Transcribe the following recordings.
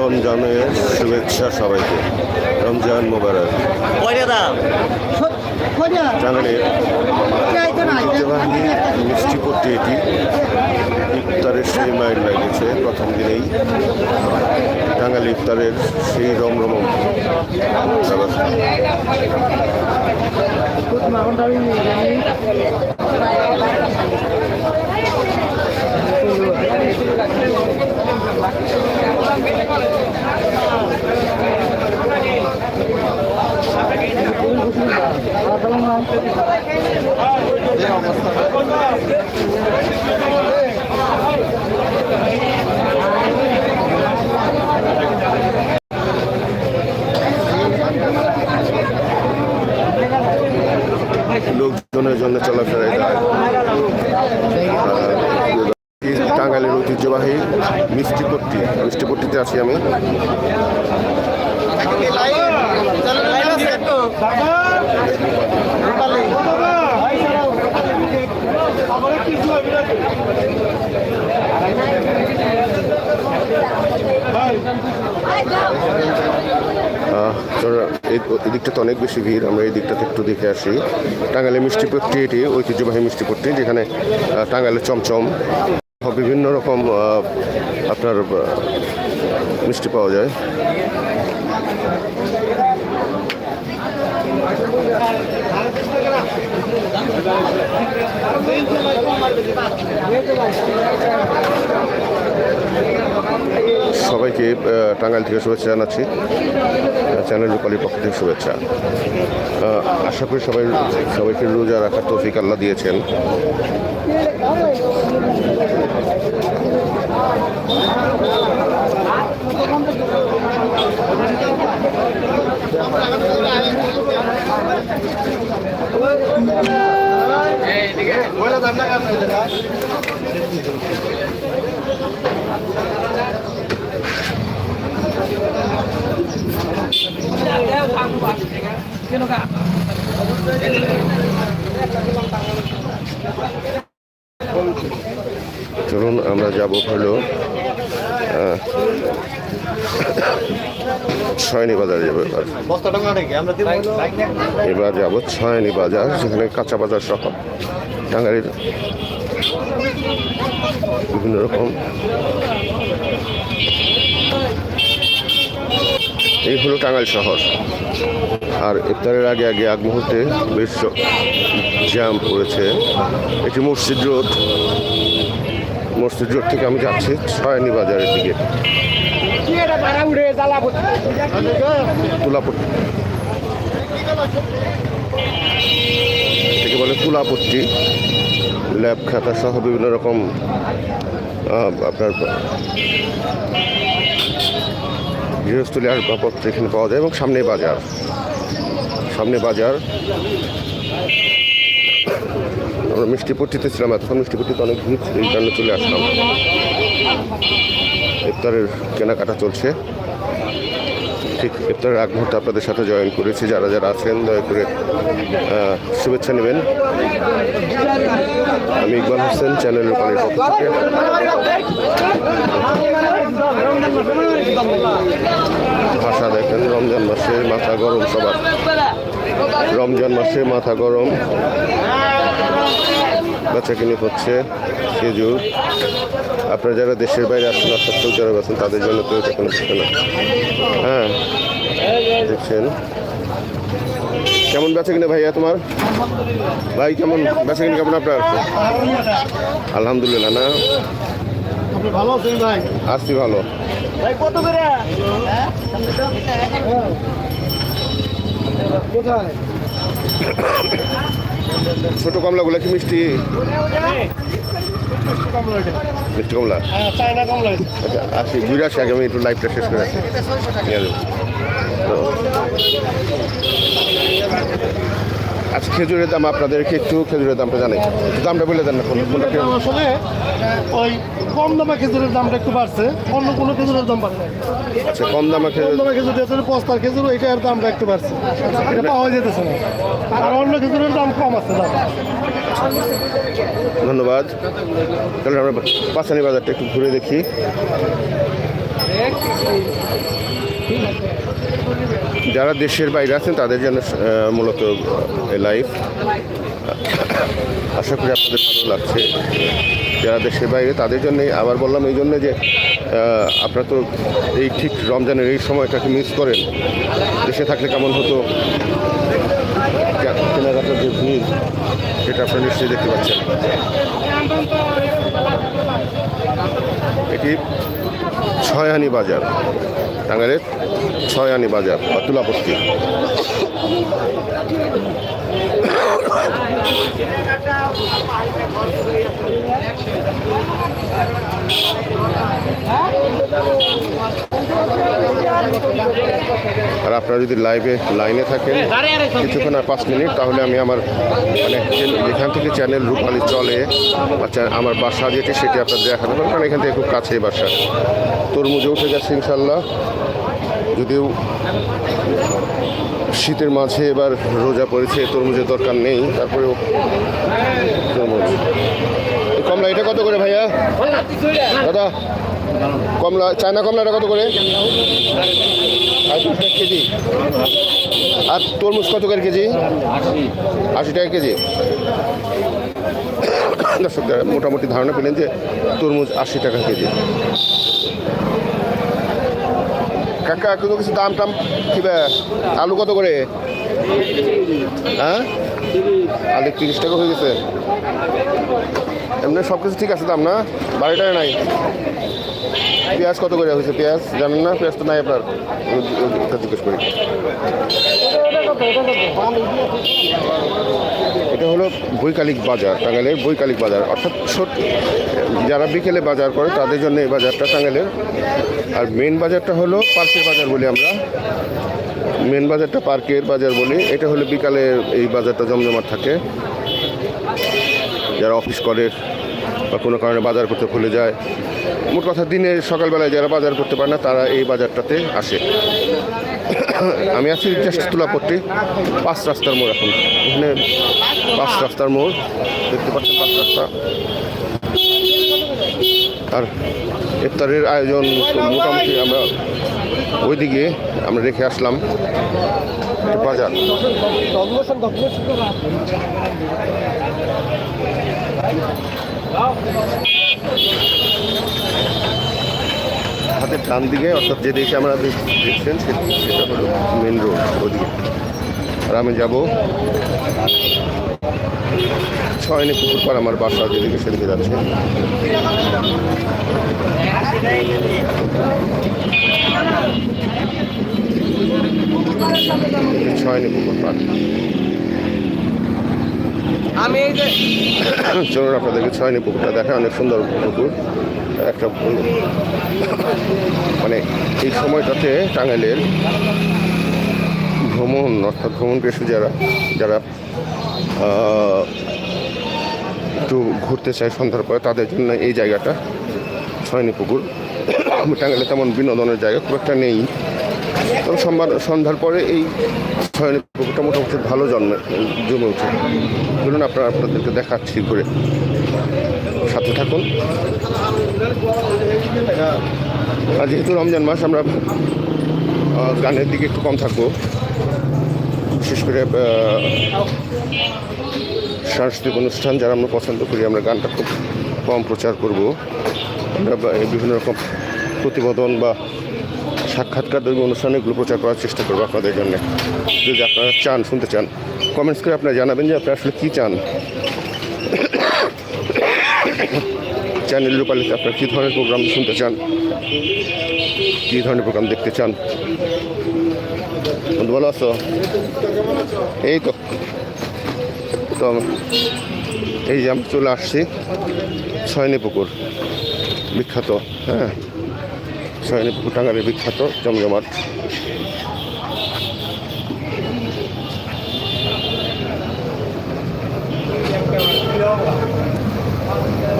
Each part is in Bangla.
রমজানের শুভেচ্ছা সবাইকে। রমজান মোবারক। টাঙ্গালের ঐতিহ্যবাহী মিষ্টি পট্টি এটি। ইফতারের সেই মাইল লাগেছে প্রথম দিনেই। টাঙ্গাল ইফতারের সেই রমরম ব্যবস্থা লোকজনের জন্য চলাফেরায় দায় টাঙ্গালের ঐতিহ্যবাহী মিষ্টি পট্টি মিষ্টি আছি আমি। আহ, তো এই এই দিকটা তো অনেক বেশি ভিড় আমরা এই দিকটাতে একটু দেখে আসি। টাঙ্গাইলের মিষ্টি পট্টি এটি ঐতিহ্যবাহী মিষ্টি পট্টি যেখানে আহ, টাঙ্গাইলের চমচম বিভিন্ন রকম আপনার মিষ্টি পাওয়া যায়। সবাইকে টাঙ্গাইল থেকে শুভেচ্ছা জানাচ্ছি চ্যানেল রূপালীর পক্ষ থেকে শুভেচ্ছা। আশা করি সবাই, সবাইকে রোজা রাখার তৌফিক আল্লাহ দিয়েছেন চলুন আমরা যাব হলো ছয়নি বাজার যাব এবার। এবার যাব ছয়নি বাজার, যেখানে কাঁচা বাজার সহ টাঙ্গাইলের বিভিন্ন রকম। এই হলো টাঙ্গাইল শহর। আর ইফতারের আগে আগে আগ মুহূর্তে বেশ জ্যাম পড়েছে। এটি মসজিদ রোড। মসজিদ থেকে আমি যাচ্ছি ছয়নি বাজারের দিকে। বলে তুলাপট্টি ল্যাব খাতা সহ বিভিন্ন রকম আপনার গৃহস্থলী আসবাবপত্র এখানে পাওয়া যায় এবং সামনে বাজার। সামনে বাজার আমরা মিষ্টিপট্টিতে ছিলাম এতক্ষণ মিষ্টিপট্টিতে অনেক ভিড় ছিল, এই কারণে চলে আসলাম। ইফতারের কেনাকাটা চলছে। ঠিক ইফতারের আগ মুহূর্তে আপনাদের সাথে জয়েন করেছি যারা যারা আছেন দয়া করে শুভেচ্ছা নেবেন। আমি ইকবাল হোসেন চ্যানেলের পক্ষ থেকে। ভাষা দেখেন রমজান মাসে মাথা গরম সবার। রমজান মাসে মাথা গরম। বাচ্চা কিনে হচ্ছে খেজুর। আপনারা যারা দেশের বাইরে আসছেন সৌদি আরব আছেন তাদের জন্য তো এটা কোনো কিছু না হ্যাঁ দেখছেন। কেমন বেচা কিনে ভাইয়া তোমার? ভাই কেমন? বেচা কিনে কেমন আপনার? আলহামদুলিল্লাহ না? আপনি ভালো আছেন ভাই? আসছি ভালো। ভাই কত করে? কোথায়? ছোট কমলাগুলো কি মিষ্টি। মিষ্টি কমলা? হ্যাঁ আচ্ছা আসি ঘুরে আসি আগে আমি একটু লাইভটা শেষ করে আসি। নিয়ে যাব। আচ্ছা খেজুরের দাম আপনাদেরকে একটু খেজুরের দামটা জানাই। দামটা বলে দেন না? আসলে ওই কম দামে খেজুরের দামটা একটু বাড়ছে অন্য কোনো খেজুরের দাম বাড়ছে আচ্ছা কম দামে কম খেজুর দামে খেজুর দিয়েছে বস্তার খেজুর এটার দামটা একটু বাড়ছে। এটা পাওয়া যেতেছে না। আর অন্য খেজুরের দাম কম আছে দাম। ধন্যবাদ। তাহলে আমরা পাঁচানি বাজারটা একটু ঘুরে দেখি। যারা দেশের বাইরে আছেন, তাদের জন্য মূলত লাইভ আশা করি আপনাদের ভালো লাগছে। যারা দেশের বাইরে, তাদের জন্য আবার বললাম, এই জন্য যে আপনারা তো এই ঠিক রমজানের এই সময়টাকে মিস করেন। দেশে থাকলে কেমন হতো? কেনাকাটার যে ভিড়, সেটা আপনারা নিশ্চয়ই দেখতে পাচ্ছেন। এটি ছয়ানি বাজার। টাঙ্গাইলের ছয়ানি বাজার বা তুলাপট্টি আর আপনারা যদি লাইভে লাইনে থাকেন কিছুক্ষণ আর পাঁচ মিনিট তাহলে আমি আমার মানে যেখান থেকে চ্যানেল রূপালি চলে চা- আমার বাসা যেটি সেটি আপনার দেখাতে পারেন কারণ এখান থেকে খুব কাছেই বাসা। তরমুজে উঠে গেছে ইনশাল্লাহ যদিও শীতের মাঝে এবার রোজা পড়েছে, তরমুজের দরকার নেই, তারপরেও তরমুজ। কমলা, এটা কত করে ভাইয়া? দাদা কমলা, চায়না কমলাটা কত করে? কেজি। আর তরমুজ কত করে কেজি? আশি টাকা কেজি। দর্শকদের মোটামুটি ধারণা পেলেন যে তরমুজ আশি টাকা কেজি। কাকা, কোনো কিছু দাম টাম কিবা আলু কত করে? হ্যাঁ? আলু তিরিশ টাকা হয়ে গেছে। এমনি সব কিছু ঠিক আছে দাম, না? বাড়িটায় নাই। পেঁয়াজ কত করে হয়েছে পেঁয়াজ? জানেন না? পেঁয়াজ তো নাই আপনার। জিজ্ঞেস করি। এটা হলো বৈকালিক বাজার, টাঙ্গাইলের বৈকালিক বাজার। অর্থাৎ ছোট যারা বিকেলে বাজার করে, তাদের জন্য এই বাজারটা টাঙ্গাইলের। আর মেন বাজারটা হলো পার্কের বাজার বলি আমরা। মেন বাজারটা পার্কের বাজার বলি। এটা হলো বিকালে এই বাজারটা জমজমাট থাকে। যারা অফিস করে বা কোনো কারণে বাজার করতে ভুলে যায়, মোট কথা দিনে সকালবেলায় যারা বাজার করতে পারে না, তারা এই বাজারটাতে আসে। আমি আছি জাস্ট তুলাপট্টি, পাঁচ রাস্তার মোড় এখন। এখানে পাঁচ রাস্তার মোড়, দেখতে পাচ্ছেন পাঁচ রাস্তা। আর ইফতারের আয়োজন মোটামুটি আমরা ওইদিকে আমরা রেখে আসলাম। বাজার। হাতের ডান দিকে, অর্থাৎ যে দিকে আমরা দেখ- দেখছেন সেটা হলো মেন রোড ওদিকে। আর আমি যাব ছয়নি পুকুর পার আমার বাসা যেদিকে সেদিকে যাচ্ছে ছয়নি পুকুর পার আমি এই যে চলুন আপনাদেরকে ছয়নি পুকুরটা দেখা অনেক সুন্দর পুকুর। একটা মানে এই সময়টাতে টাঙ্গাইলের ভ্রমণ, অর্থাৎ ভ্রমণ পেশু যারা যারা একটু ঘুরতে চায় সন্ধ্যার পরে, তাদের জন্য এই জায়গাটা, ছয়নি পুকুর। টাঙ্গাইলে তেমন বিনোদনের জায়গা খুব একটা নেই। তবে সোমবার, সন্ধ্যার পরে এই ছয়নি পুকুরটা মোটামুটি ভালো জন্মে, জমে ওঠে ধরুন আপনারা আপনাদেরকে দেখাচ্ছি ঘুরে। সাথে থাকুন। আর যেহেতু রমজান মাস, আমরা গানের দিকে একটু কম থাকব। বিশেষ করে সাংস্কৃতিক অনুষ্ঠান যারা আমরা পছন্দ করি, আমরা গানটা খুব কম প্রচার করব। আমরা বিভিন্ন রকম প্রতিবেদন বা সাক্ষাৎকার ধর্মী অনুষ্ঠান এগুলো প্রচার করার চেষ্টা করব আপনাদের জন্য। যদি আপনারা চান, শুনতে চান কমেন্টস করে আপনারা জানাবেন যে আপনারা আসলে কী চান। চ্যানেল রূপালিতে আপনারা কী ধরনের প্রোগ্রাম শুনতে চান? কী ধরনের প্রোগ্রাম দেখতে চান? বন্ধু, ভালো আছো? এই তো। তো এই যে আমি চলে আসছি, ছয়নি পুকুর, বিখ্যাত হ্যাঁ? পুকুর টাঙ্গালের বিখ্যাত জমজমাট।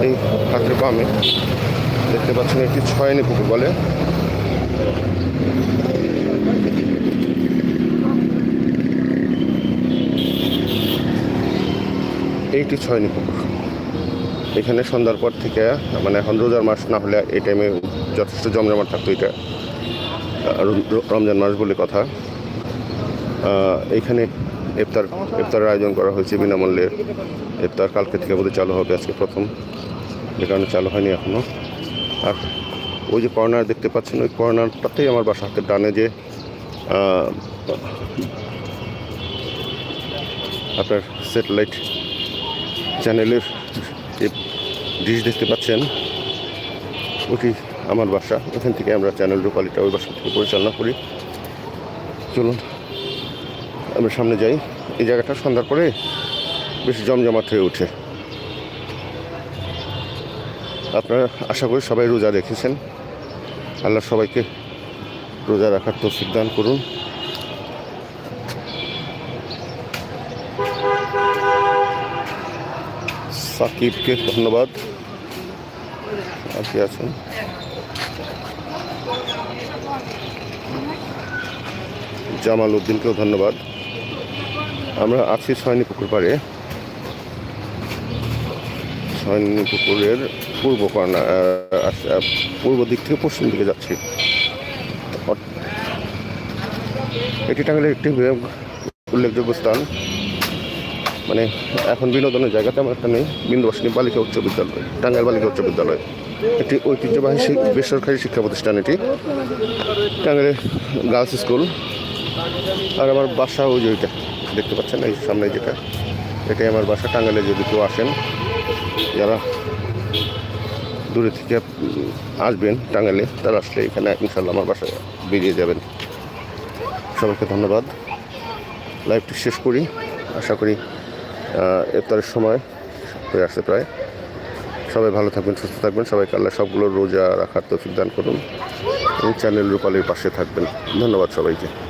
এই হাতের বামে দেখতে পাচ্ছেন একটি ছয়নি পুকুর বলে। এইটি ছয়নি পুকুর। এখানে সন্ধ্যার পর থেকে মানে এখন রোজার মাস না হলে এই টাইমে যথেষ্ট জমজমাট থাকতো এটা। রমজান মাস বলে কথা। আহ, এইখানে ইফতার ইফতারের আয়োজন করা হয়েছে বিনামূল্যে। ইফতার কালকে থেকে বোধহয় চালু হবে আজকে প্রথম। যে কারণে চালু হয়নি এখনও আর ওই যে কর্নার দেখতে পাচ্ছেন ওই কর্নারটাতেই আমার বাসা হাতের ডানে যে আপনার স্যাটেলাইট চ্যানেলের যে ডিশ দেখতে পাচ্ছেন ওটি আমার বাসা। এখান থেকে আমরা চ্যানেল রূপালিটা ওই বাসা থেকে পরিচালনা করি। চলুন, আমরা সামনে যাই। এই জায়গাটা সন্ধ্যার পরে বেশ জমজমাট হয়ে ওঠে আপনারা আশা করি সবাই রোজা রেখেছেন আল্লাহ সবাইকে রোজা রাখার তৌফিক দান করুন। সাকিবকে ধন্যবাদ। কি আছেন? জামাল উদ্দিনকেও ধন্যবাদ। আমরা আছি ছয়নি পুকুর পাড়ে। ছয়নি পুকুরের পূর্ব কর্নার পূর্ব দিক থেকে পশ্চিম দিকে যাচ্ছি। এটি টাঙ্গাইলের একটি উল্লেখযোগ্য স্থান। মানে এখন বিনোদনের জায়গা তেমন একটা নেই। বিন্দুবাসিনী বালিকা উচ্চ বিদ্যালয়, টাঙ্গাইল বালিকা উচ্চ বিদ্যালয়। একটি ঐতিহ্যবাহী বেসরকারি শিক্ষা প্রতিষ্ঠান এটি। টাঙ্গাইলের গার্লস স্কুল। আর আমার বাসা ওই যে ওইটা, দেখতে পাচ্ছেন এই সামনে যেটা। এটাই আমার বাসা, টাঙ্গাইলে যদি কেউ আসেন, যারা দূরে থেকে আসবেন টাঙ্গাইলে, তারা আসলে এখানে ইনশাল্লাহ আমার বাসায় বেরিয়ে যাবেন। সবাইকে ধন্যবাদ। লাইভটি শেষ করি। আশা করি ইফতারের সময় হয়ে আসছে প্রায়। সবাই ভালো থাকবেন, সুস্থ থাকবেন। সবাইকে আল্লাহ সবগুলো রোজা রাখার তৌফিক দান করুন। এবং চ্যানেল রূপালির পাশে থাকবেন। ধন্যবাদ সবাইকে।